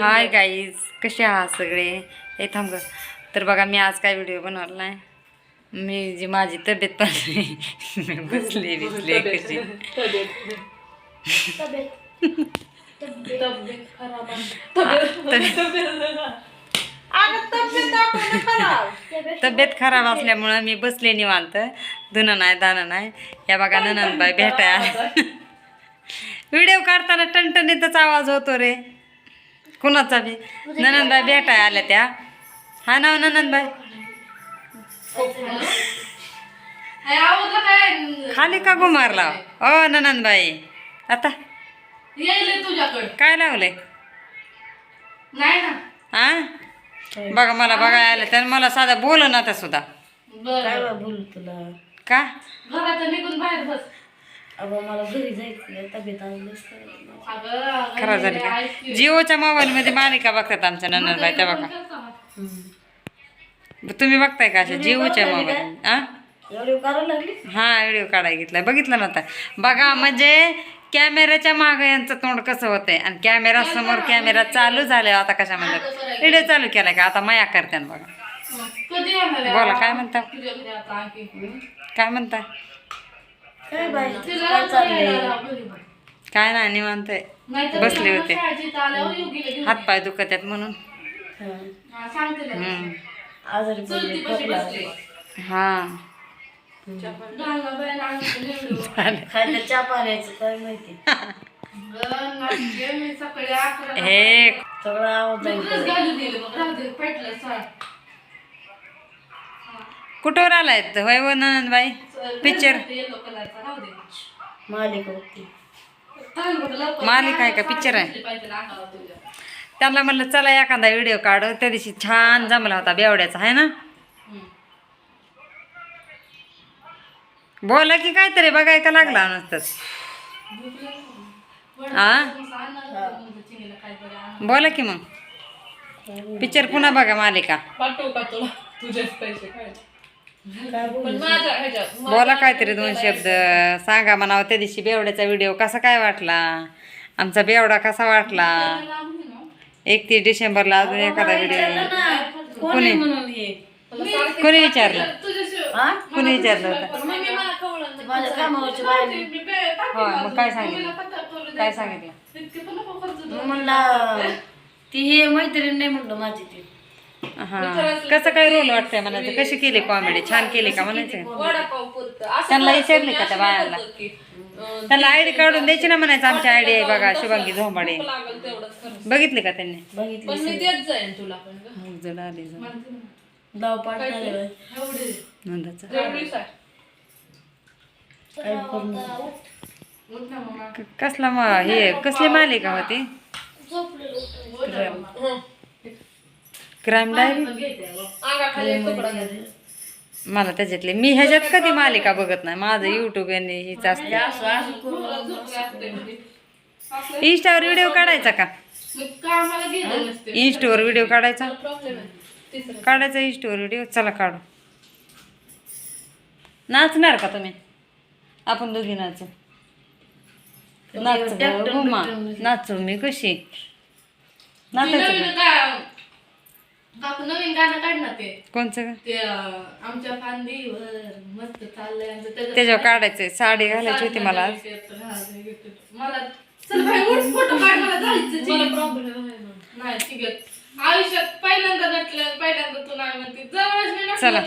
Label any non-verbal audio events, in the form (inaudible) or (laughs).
Hi guys कसे आहात सगळे? हे थांब. तर बघा मी आज काय व्हिडिओ बनवला नाही मी जी माझी तब्येत पाहिजे मी (laughs) बसली बिसली कशी. तब्येत. खराब असल्यामुळं मी बसले निवांत. धुणं नाही दाणं नाही. या बघा ननंदबाई भेटाय व्हिडिओ काढताना टणटणीतच आवाज होतो रे. कुणाचा बी? ननंदबाई भेटाय आल्या त्या. हा ना हो ननंदबाई. खाली का गुमारला ओ ननंदबाई. आता. काय लावले नाही ना हा? बघा मला बघायला आलं तर मला साधा बोल ना आता सुद्धा बोलू तुला? का? घरात निघून बाहेर बस. अगं मला घरी जायचं तब्येत आज लस अगं, अगं, खरं झालं हे का. जिओच्या मोबाईल मध्ये मालिका बघतात आमच्या नंदनबाई त्या बघा. तुम्ही बघताय का अशा जिओच्या मोबाईल? हा हा व्हिडिओ काढायला घेतलाय. बघितलं नव्हता. बघा म्हणजे कॅमेऱ्याच्या मागे यांचं तोंड कसं होतंय? आणि कॅमेरा समोर कॅमेरा चालू झाल्या आता कशामध्ये? व्हिडिओ चालू केलाय का? आता माया करते ना बघा? बोला काय म्हणता. काय म्हणताय काय बाई चाललंय नाही निवांत आहे. बसले तिला होते. हातपाय दुखत आहेत म्हणून हा. हा. आजारी पडले खोकला. हा. खायला चहा पाण्याचं काय माहिती. हे सगळं आवाज. कुठवर आलाय होय व नंदबाई पिक्चर. मालिका होती. मालिका आहे का? पिक्चर आहे? त्यांना म्हणलं चला एखादा व्हिडिओ काढ त्या दिवशी छान जमला होता बेवड्याचा आहे ना. बोला की काहीतरी बघायला लागला नुसतंच आ बोला की मग पिक्चर पुन्हा बघा मालिका पाठवू का तुला तुझेच पैसे पण माझ्या ह्याच्यात बोला काहीतरी दोन शब्द. सांगा म्हणावं त्या दिवशी बेवड्याचा व्हिडिओ कसा काय वाटला? आमचा बेवडा कसा वाटला? एकतीस डिसेंबरला अजून एखादा व्हिडिओ कोणी म्हणून हे? कोणी विचारलं? हा? कोणी विचारलं होतं? माझ्या कामावरची बाई. होय मग काय सांगितलं? काय सांगितलं? मग म्हणला ती हे मैत्रीण नाही म्हणलं माझी ती. हा. कसं काय रोल वाटतंय म्हणायचं? कशी केली कॉमेडी छान केली का म्हणायचं? वडापाव पुरतं. त्यांना विचारले का त्या बायांना त्यांना आयडी काढून द्यायची ना म्हणायचं आमची आयडी आहे बघा शुभांगी झोंबाडे. लागल तेवढंच खरं. बघितले का त्यांनी? बघितली पण मी देत जाईन तुला पण गं. हो, जड आली जड. दाव पाठ झाले. एवढी. नंदाचं. एवढीच आहे काय करून उठ ना मग. क- कसला मग हे कसली मालिका होती? मग. Crime diary. अंगाखाली एक घाल. मला त्याच्यातले. मी ह्याच्यात कधी मालिका बघत नाही. माझं युट्यूब यांनी हीच असते. असं असं करून. असं. इंस्टावर व्हिडिओ काढायचा का? मी कामाला गेले नसते. इंस्टावर व्हिडिओ काढायचा? प्रॉब्लेम आहे. तिसरं. काढायचा इंस्टावर व्हिडिओ चला काढू. नाचणार का तुम्ही? आपण दोघी नाचू. नाच गं, उमा. नाचू मी कशी? नाचायचं काकू नवीन गाणं काढ ना ते. कोणचं ग? ते अं, आमच्या फांदीवर मस्त चाललंय त्याच्यात- त्याच्यावर काढायचंय. साडी घालायची होती मला आज. मला चल उठ काढ मला जायचं नाही ठीक आहे. आयुष्यात पहिल्यांदा नटलं पहिल्यांदा तू नाही म्हणते. जवळ चला.